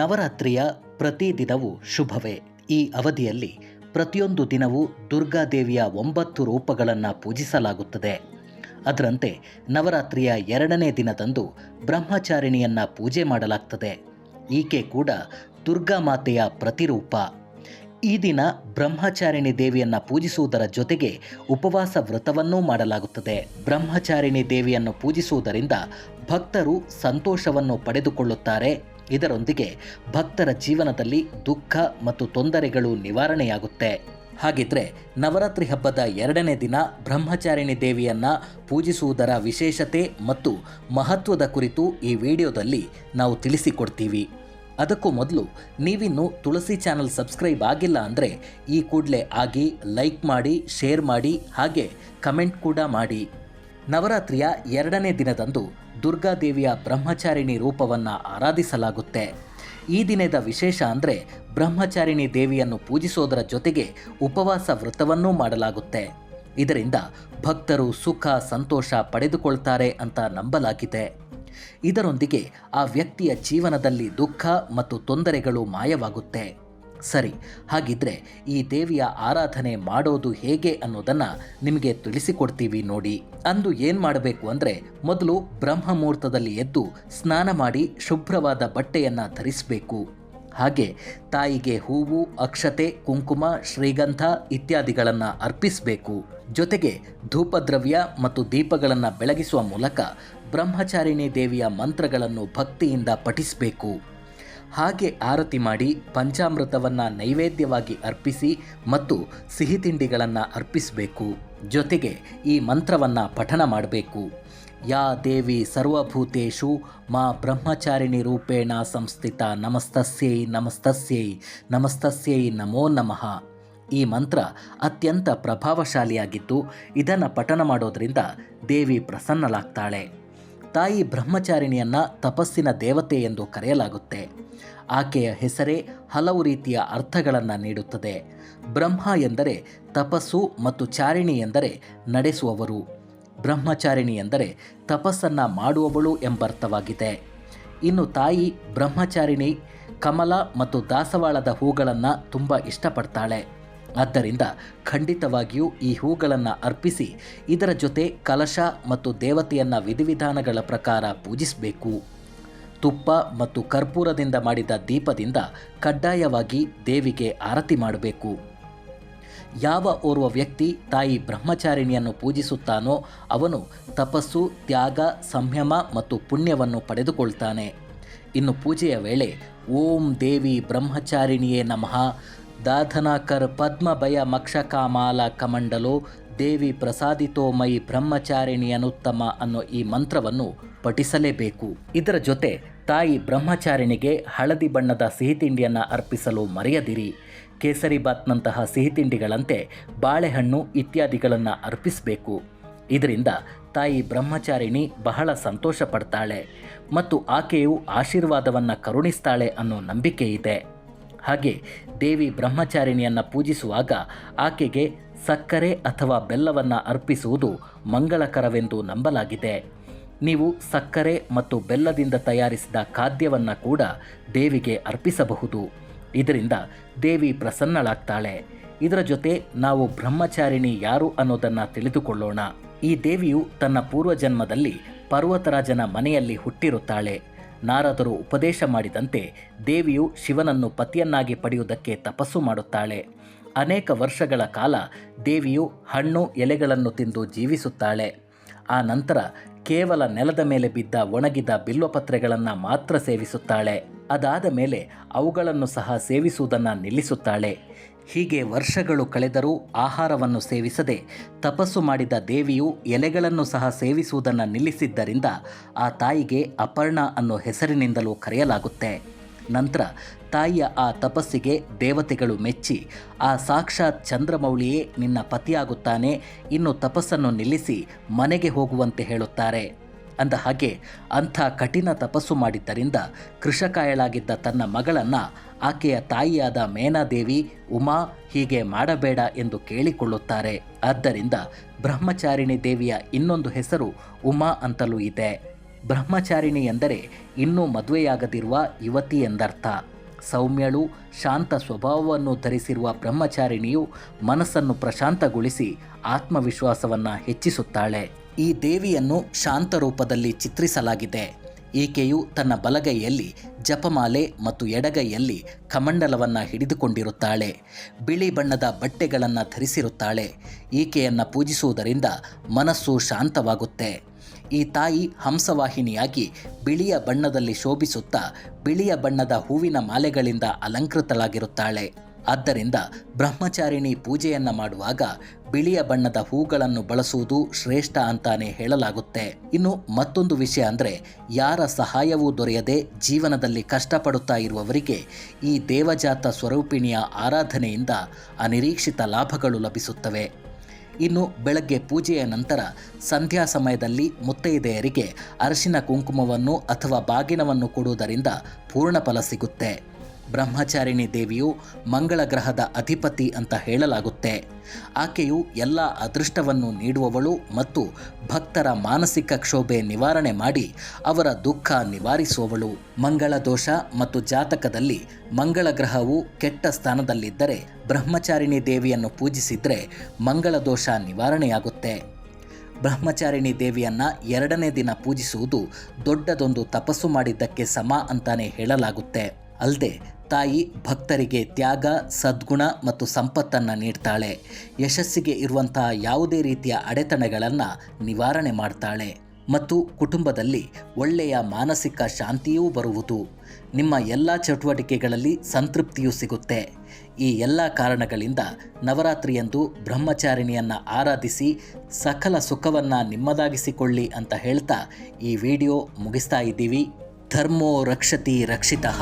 ನವರಾತ್ರಿಯ ಪ್ರತಿ ದಿನವೂ ಶುಭವೇ. ಈ ಅವಧಿಯಲ್ಲಿ ಪ್ರತಿಯೊಂದು ದಿನವೂ ದುರ್ಗಾದೇವಿಯ ಒಂಬತ್ತು ರೂಪಗಳನ್ನು ಪೂಜಿಸಲಾಗುತ್ತದೆ. ಅದರಂತೆ ನವರಾತ್ರಿಯ ಎರಡನೇ ದಿನದಂದು ಬ್ರಹ್ಮಚಾರಿಣಿಯನ್ನು ಪೂಜೆ ಮಾಡಲಾಗ್ತದೆ. ಈಕೆ ಕೂಡ ದುರ್ಗಾ ಮಾತೆಯ ಪ್ರತಿರೂಪ. ಈ ದಿನ ಬ್ರಹ್ಮಚಾರಿಣಿ ದೇವಿಯನ್ನು ಪೂಜಿಸುವುದರ ಜೊತೆಗೆ ಉಪವಾಸ ವ್ರತವನ್ನೂ ಮಾಡಲಾಗುತ್ತದೆ. ಬ್ರಹ್ಮಚಾರಿಣಿ ದೇವಿಯನ್ನು ಪೂಜಿಸುವುದರಿಂದ ಭಕ್ತರು ಸಂತೋಷವನ್ನು ಪಡೆದುಕೊಳ್ಳುತ್ತಾರೆ. ಇದರೊಂದಿಗೆ ಭಕ್ತರ ಜೀವನದಲ್ಲಿ ದುಃಖ ಮತ್ತು ತೊಂದರೆಗಳು ನಿವಾರಣೆಯಾಗುತ್ತೆ. ಹಾಗಿದ್ರೆ ನವರಾತ್ರಿ ಹಬ್ಬದ ಎರಡನೇ ದಿನ ಬ್ರಹ್ಮಚಾರಿಣಿ ದೇವಿಯನ್ನ ಪೂಜಿಸುವುದರ ವಿಶೇಷತೆ ಮತ್ತು ಮಹತ್ವದ ಕುರಿತು ಈ ವಿಡಿಯೋದಲ್ಲಿ ನಾವು ತಿಳಿಸಿಕೊಡ್ತೀವಿ. ಅದಕ್ಕೂ ಮೊದಲು ನೀವಿನ್ನು ತುಳಸಿ ಚಾನಲ್ ಸಬ್ಸ್ಕ್ರೈಬ್ ಆಗಿಲ್ಲ ಅಂದರೆ ಈ ಕೂಡಲೇ ಆಗಿ ಲೈಕ್ ಮಾಡಿ, ಶೇರ್ ಮಾಡಿ, ಹಾಗೆ ಕಮೆಂಟ್ ಕೂಡ ಮಾಡಿ. ನವರಾತ್ರಿಯ ಎರಡನೇ ದಿನದಂದು ದುರ್ಗಾದೇವಿಯ ಬ್ರಹ್ಮಚಾರಿಣಿ ರೂಪವನ್ನು ಆರಾಧಿಸಲಾಗುತ್ತೆ. ಈ ದಿನದ ವಿಶೇಷ ಅಂದರೆ ಬ್ರಹ್ಮಚಾರಿಣಿ ದೇವಿಯನ್ನು ಪೂಜಿಸೋದರ ಜೊತೆಗೆ ಉಪವಾಸ ವ್ರತವನ್ನೂ ಮಾಡಲಾಗುತ್ತೆ. ಇದರಿಂದ ಭಕ್ತರು ಸುಖ, ಸಂತೋಷ ಪಡೆದುಕೊಳ್ತಾರೆ ಅಂತ ನಂಬಲಾಗಿದೆ. ಇದರೊಂದಿಗೆ ಆ ವ್ಯಕ್ತಿಯ ಜೀವನದಲ್ಲಿ ದುಃಖ ಮತ್ತು ತೊಂದರೆಗಳು ಮಾಯವಾಗುತ್ತೆ. ಸರಿ, ಹಾಗಿದ್ರೆ ಈ ದೇವಿಯ ಆರಾಧನೆ ಮಾಡೋದು ಹೇಗೆ ಅನ್ನೋದನ್ನು ನಿಮಗೆ ತಿಳಿಸಿಕೊಡ್ತೀವಿ ನೋಡಿ. ಅಂದು ಏನು ಮಾಡಬೇಕು ಅಂದರೆ ಮೊದಲು ಬ್ರಹ್ಮ ಮುಹೂರ್ತದಲ್ಲಿ ಎದ್ದು ಸ್ನಾನ ಮಾಡಿ ಶುಭ್ರವಾದ ಬಟ್ಟೆಯನ್ನು ಧರಿಸಬೇಕು. ಹಾಗೆ ತಾಯಿಗೆ ಹೂವು, ಅಕ್ಷತೆ, ಕುಂಕುಮ, ಶ್ರೀಗಂಧ ಇತ್ಯಾದಿಗಳನ್ನು ಅರ್ಪಿಸಬೇಕು. ಜೊತೆಗೆ ಧೂಪದ್ರವ್ಯ ಮತ್ತು ದೀಪಗಳನ್ನು ಬೆಳಗಿಸುವ ಮೂಲಕ ಬ್ರಹ್ಮಚಾರಿಣಿ ದೇವಿಯ ಮಂತ್ರಗಳನ್ನು ಭಕ್ತಿಯಿಂದ ಪಠಿಸಬೇಕು. ಹಾಗೆ ಆರತಿ ಮಾಡಿ ಪಂಚಾಮೃತವನ್ನು ನೈವೇದ್ಯವಾಗಿ ಅರ್ಪಿಸಿ ಮತ್ತು ಸಿಹಿ ತಿಂಡಿಗಳನ್ನು ಅರ್ಪಿಸಬೇಕು. ಜೊತೆಗೆ ಈ ಮಂತ್ರವನ್ನು ಪಠನ ಮಾಡಬೇಕು. ಯಾ ದೇವಿ ಸರ್ವಭೂತೇಶು ಮಾ ಬ್ರಹ್ಮಚಾರಿಣಿ ರೂಪೇಣ ಸಂಸ್ಥಿತ ನಮಸ್ತಸ್ಯೈ ನಮಸ್ತಸ್ಯೈ ನಮಸ್ತಸ್ಯೈ ನಮೋ ನಮಃ. ಈ ಮಂತ್ರ ಅತ್ಯಂತ ಪ್ರಭಾವಶಾಲಿಯಾಗಿದ್ದು ಇದನ್ನು ಪಠನ ಮಾಡೋದರಿಂದ ದೇವಿ ಪ್ರಸನ್ನಲಾಗ್ತಾಳೆ ತಾಯಿ ಬ್ರಹ್ಮಚಾರಿಣಿಯನ್ನ ತಪಸ್ಸಿನ ದೇವತೆ ಎಂದು ಕರೆಯಲಾಗುತ್ತೆ. ಆಕೆಯ ಹೆಸರೇ ಹಲವು ರೀತಿಯ ಅರ್ಥಗಳನ್ನು ನೀಡುತ್ತದೆ. ಬ್ರಹ್ಮ ಎಂದರೆ ತಪಸ್ಸು ಮತ್ತು ಚಾರಿಣಿ ಎಂದರೆ ನಡೆಸುವವರು. ಬ್ರಹ್ಮಚಾರಿಣಿ ಎಂದರೆ ತಪಸ್ಸನ್ನು ಮಾಡುವವಳು ಎಂಬರ್ಥವಾಗಿದೆ. ಇನ್ನು ತಾಯಿ ಬ್ರಹ್ಮಚಾರಿಣಿ ಕಮಲ ಮತ್ತು ದಾಸವಾಳದ ಹೂಗಳನ್ನು ತುಂಬ ಇಷ್ಟಪಡ್ತಾಳೆ. ಆದ್ದರಿಂದ ಖಂಡಿತವಾಗಿಯೂ ಈ ಹೂಗಳನ್ನು ಅರ್ಪಿಸಿ ಇದರ ಜೊತೆ ಕಲಶ ಮತ್ತು ದೇವತೆಯನ್ನು ವಿಧಿವಿಧಾನಗಳ ಪ್ರಕಾರ ಪೂಜಿಸಬೇಕು. ತುಪ್ಪ ಮತ್ತು ಕರ್ಪೂರದಿಂದ ಮಾಡಿದ ದೀಪದಿಂದ ಕಡ್ಡಾಯವಾಗಿ ದೇವಿಗೆ ಆರತಿ ಮಾಡಬೇಕು. ಯಾವ ಓರ್ವ ವ್ಯಕ್ತಿ ತಾಯಿ ಬ್ರಹ್ಮಚಾರಿಣಿಯನ್ನು ಪೂಜಿಸುತ್ತಾನೋ ಅವನು ತಪಸ್ಸು, ತ್ಯಾಗ, ಸಂಯಮ ಮತ್ತು ಪುಣ್ಯವನ್ನು ಪಡೆದುಕೊಳ್ತಾನೆ. ಇನ್ನು ಪೂಜೆಯ ವೇಳೆ ಓಂ ದೇವಿ ಬ್ರಹ್ಮಚಾರಿಣಿಯೇ ನಮಃ. ದಾಧನಾಕರ್ ಪದ್ಮಭಯ ಮಕ್ಷಕಾಮಾಲ ಕಮಂಡಲೋ ದೇವಿ ಪ್ರಸಾದಿತೋ ಮೈ ಬ್ರಹ್ಮಚಾರಿಣಿ ಅನುತ್ತಮ ಅನ್ನೋ ಈ ಮಂತ್ರವನ್ನು ಪಠಿಸಲೇಬೇಕು. ಇದರ ಜೊತೆ ತಾಯಿ ಬ್ರಹ್ಮಚಾರಿಣಿಗೆ ಹಳದಿ ಬಣ್ಣದ ಸಿಹಿ ತಿಂಡಿಯನ್ನು ಅರ್ಪಿಸಲು ಮರೆಯದಿರಿ. ಕೇಸರಿ ಬಾತ್ನಂತಹ ಸಿಹಿ ತಿಂಡಿಗಳಂತೆ ಬಾಳೆಹಣ್ಣು ಇತ್ಯಾದಿಗಳನ್ನು ಅರ್ಪಿಸಬೇಕು. ಇದರಿಂದ ತಾಯಿ ಬ್ರಹ್ಮಚಾರಿಣಿ ಬಹಳ ಸಂತೋಷ ಪಡ್ತಾಳೆ ಮತ್ತು ಆಕೆಯು ಆಶೀರ್ವಾದವನ್ನು ಕರುಣಿಸ್ತಾಳೆ ಅನ್ನೋ ನಂಬಿಕೆ ಇದೆ. ಹಾಗೆ ದೇವಿ ಬ್ರಹ್ಮಚಾರಿಣಿಯನ್ನು ಪೂಜಿಸುವಾಗ ಆಕೆಗೆ ಸಕ್ಕರೆ ಅಥವಾ ಬೆಲ್ಲವನ್ನು ಅರ್ಪಿಸುವುದು ಮಂಗಳಕರವೆಂದು ನಂಬಲಾಗಿದೆ. ನೀವು ಸಕ್ಕರೆ ಮತ್ತು ಬೆಲ್ಲದಿಂದ ತಯಾರಿಸಿದ ಖಾದ್ಯವನ್ನು ಕೂಡ ದೇವಿಗೆ ಅರ್ಪಿಸಬಹುದು. ಇದರಿಂದ ದೇವಿ ಪ್ರಸನ್ನಳಾಗ್ತಾಳೆ. ಇದರ ಜೊತೆ ನಾವು ಬ್ರಹ್ಮಚಾರಿಣಿ ಯಾರು ಅನ್ನೋದನ್ನು ತಿಳಿದುಕೊಳ್ಳೋಣ. ಈ ದೇವಿಯು ತನ್ನ ಪೂರ್ವಜನ್ಮದಲ್ಲಿ ಪರ್ವತರಾಜನ ಮನೆಯಲ್ಲಿ ಹುಟ್ಟಿರುತ್ತಾಳೆ. ನಾರದರು ಉಪದೇಶ ಮಾಡಿದಂತೆ ದೇವಿಯು ಶಿವನನ್ನು ಪತಿಯನ್ನಾಗಿ ಪಡೆಯುವುದಕ್ಕೆ ತಪಸ್ಸು ಮಾಡುತ್ತಾಳೆ. ಅನೇಕ ವರ್ಷಗಳ ಕಾಲ ದೇವಿಯು ಹಣ್ಣು, ಎಲೆಗಳನ್ನು ತಿಂದು ಜೀವಿಸುತ್ತಾಳೆ. ಆ ನಂತರ ಕೇವಲ ನೆಲದ ಮೇಲೆ ಬಿದ್ದ ಒಣಗಿದ ಬಿಲ್ವಪತ್ರೆಗಳನ್ನು ಮಾತ್ರ ಸೇವಿಸುತ್ತಾಳೆ. ಅದಾದ ಮೇಲೆ ಅವುಗಳನ್ನು ಸಹ ಸೇವಿಸುವುದನ್ನು ನಿಲ್ಲಿಸುತ್ತಾಳೆ. ಹೀಗೆ ವರ್ಷಗಳು ಕಳೆದರೂ ಆಹಾರವನ್ನು ಸೇವಿಸದೆ ತಪಸ್ಸು ಮಾಡಿದ ದೇವಿಯು ಎಲೆಗಳನ್ನು ಸಹ ಸೇವಿಸುವುದನ್ನು ನಿಲ್ಲಿಸಿದ್ದರಿಂದ ಆ ತಾಯಿಗೆ ಅಪರ್ಣ ಅನ್ನೋ ಹೆಸರಿನಿಂದಲೂ ಕರೆಯಲಾಗುತ್ತೆ. ನಂತರ ತಾಯಿಯ ಆ ತಪಸ್ಸಿಗೆ ದೇವತೆಗಳು ಮೆಚ್ಚಿ, ಆ ಸಾಕ್ಷಾತ್ ಚಂದ್ರಮೌಳಿಯೇ ನಿನ್ನ ಪತಿಯಾಗುತ್ತಾನೆ, ಇನ್ನು ತಪಸ್ಸನ್ನು ನಿಲ್ಲಿಸಿ ಮನೆಗೆ ಹೋಗುವಂತೆ ಹೇಳುತ್ತಾರೆ. ಅಂದ ಹಾಗೆ ಅಂಥ ಕಠಿಣ ತಪಸ್ಸು ಮಾಡಿದ್ದರಿಂದ ಕೃಷಕಾಯಳಾಗಿದ್ದ ತನ್ನ ಮಗಳನ್ನು ಆಕೆಯ ತಾಯಿಯಾದ ಮೇನಾದೇವಿ ಉಮಾ ಹೀಗೆ ಮಾಡಬೇಡ ಎಂದು ಕೇಳಿಕೊಳ್ಳುತ್ತಾರೆ. ಆದ್ದರಿಂದ ಬ್ರಹ್ಮಚಾರಿಣಿ ದೇವಿಯ ಇನ್ನೊಂದು ಹೆಸರು ಉಮಾ ಅಂತಲೂ ಇದೆ. ಬ್ರಹ್ಮಚಾರಿಣಿ ಎಂದರೆ ಇನ್ನೂ ಮದುವೆಯಾಗದಿರುವ ಯುವತಿ ಎಂದರ್ಥ. ಸೌಮ್ಯಳು ಶಾಂತ ಸ್ವಭಾವವನ್ನು ಧರಿಸಿರುವ ಬ್ರಹ್ಮಚಾರಿಣಿಯು ಮನಸ್ಸನ್ನು ಪ್ರಶಾಂತಗೊಳಿಸಿ ಆತ್ಮವಿಶ್ವಾಸವನ್ನು ಹೆಚ್ಚಿಸುತ್ತಾಳೆ. ಈ ದೇವಿಯನ್ನು ಶಾಂತ ರೂಪದಲ್ಲಿ ಚಿತ್ರಿಸಲಾಗಿದೆ. ಈಕೆಯು ತನ್ನ ಬಲಗೈಯಲ್ಲಿ ಜಪಮಾಲೆ ಮತ್ತು ಎಡಗೈಯಲ್ಲಿ ಕಮಂಡಲವನ್ನು ಹಿಡಿದುಕೊಂಡಿರುತ್ತಾಳೆ. ಬಿಳಿ ಬಣ್ಣದ ಬಟ್ಟೆಗಳನ್ನು ಧರಿಸಿರುತ್ತಾಳೆ. ಈಕೆಯನ್ನು ಪೂಜಿಸುವುದರಿಂದ ಮನಸ್ಸು ಶಾಂತವಾಗುತ್ತೆ. ಈ ತಾಯಿ ಹಂಸವಾಹಿನಿಯಾಗಿ ಬಿಳಿಯ ಬಣ್ಣದಲ್ಲಿ ಶೋಭಿಸುತ್ತಾ ಬಿಳಿಯ ಬಣ್ಣದ ಹೂವಿನ ಮಾಲೆಗಳಿಂದ ಅಲಂಕೃತಳಾಗಿರುತ್ತಾಳೆ. ಆದ್ದರಿಂದ ಬ್ರಹ್ಮಚಾರಿಣಿ ಪೂಜೆಯನ್ನು ಮಾಡುವಾಗ ಬಿಳಿಯ ಬಣ್ಣದ ಹೂಗಳನ್ನು ಬಳಸುವುದು ಶ್ರೇಷ್ಠ ಅಂತಾನೆ ಹೇಳಲಾಗುತ್ತೆ. ಇನ್ನು ಮತ್ತೊಂದು ವಿಷಯ ಅಂದರೆ, ಯಾರ ಸಹಾಯವೂ ದೊರೆಯದೆ ಜೀವನದಲ್ಲಿ ಕಷ್ಟಪಡುತ್ತಾ ಇರುವವರಿಗೆ ಈ ದೇವಜಾತ ಸ್ವರೂಪಿಣಿಯ ಆರಾಧನೆಯಿಂದ ಅನಿರೀಕ್ಷಿತ ಲಾಭಗಳು ಲಭಿಸುತ್ತವೆ. ಇನ್ನು ಬೆಳಗ್ಗೆ ಪೂಜೆಯ ನಂತರ ಸಂಧ್ಯಾ ಸಮಯದಲ್ಲಿ ಮುತ್ತೈದೆಯರಿಗೆ ಅರಿಶಿನ ಕುಂಕುಮವನ್ನು ಅಥವಾ ಬಾಗಿನವನ್ನು ಕೊಡುವುದರಿಂದ ಪೂರ್ಣ ಫಲ ಸಿಗುತ್ತೆ. ಬ್ರಹ್ಮಚಾರಿಣಿ ದೇವಿಯು ಮಂಗಳ ಗ್ರಹದ ಅಧಿಪತಿ ಅಂತ ಹೇಳಲಾಗುತ್ತೆ. ಆಕೆಯು ಎಲ್ಲ ಅದೃಷ್ಟವನ್ನು ನೀಡುವವಳು ಮತ್ತು ಭಕ್ತರ ಮಾನಸಿಕ ಕ್ಷೋಭೆ ನಿವಾರಣೆ ಮಾಡಿ ಅವರ ದುಃಖ ನಿವಾರಿಸುವವಳು. ಮಂಗಳ ದೋಷ ಮತ್ತು ಜಾತಕದಲ್ಲಿ ಮಂಗಳ ಗ್ರಹವು ಕೆಟ್ಟ ಸ್ಥಾನದಲ್ಲಿದ್ದರೆ ಬ್ರಹ್ಮಚಾರಿಣಿ ದೇವಿಯನ್ನು ಪೂಜಿಸಿದರೆ ಮಂಗಳ ದೋಷ ನಿವಾರಣೆಯಾಗುತ್ತೆ. ಬ್ರಹ್ಮಚಾರಿಣಿ ದೇವಿಯನ್ನ ಎರಡನೇ ದಿನ ಪೂಜಿಸುವುದು ದೊಡ್ಡದೊಂದು ತಪಸ್ಸು ಮಾಡಿದ್ದಕ್ಕೆ ಸಮ ಅಂತಾನೆ ಹೇಳಲಾಗುತ್ತೆ. ಅಲ್ಲದೆ ತಾಯಿ ಭಕ್ತರಿಗೆ ತ್ಯಾಗ, ಸದ್ಗುಣ ಮತ್ತು ಸಂಪತ್ತನ್ನು ನೀಡ್ತಾಳೆ. ಯಶಸ್ಸಿಗೆ ಇರುವಂತಹ ಯಾವುದೇ ರೀತಿಯ ಅಡೆತಡೆಗಳನ್ನು ನಿವಾರಣೆ ಮಾಡ್ತಾಳೆ. ಮತ್ತು ಕುಟುಂಬದಲ್ಲಿ ಒಳ್ಳೆಯ ಮಾನಸಿಕ ಶಾಂತಿಯೂ ಬರುವುದು. ನಿಮ್ಮ ಎಲ್ಲ ಚಟುವಟಿಕೆಗಳಲ್ಲಿ ಸಂತೃಪ್ತಿಯೂ ಸಿಗುತ್ತೆ. ಈ ಎಲ್ಲ ಕಾರಣಗಳಿಂದ ನವರಾತ್ರಿಯಂದು ಬ್ರಹ್ಮಚಾರಿಣಿಯನ್ನು ಆರಾಧಿಸಿ ಸಕಲ ಸುಖವನ್ನು ನಿಮ್ಮದಾಗಿಸಿಕೊಳ್ಳಿ ಅಂತ ಹೇಳ್ತಾ ಈ ವಿಡಿಯೋ ಮುಗಿಸ್ತಾ ಇದ್ದೀವಿ. ಧರ್ಮೋ ರಕ್ಷತಿ ರಕ್ಷಿತಃ.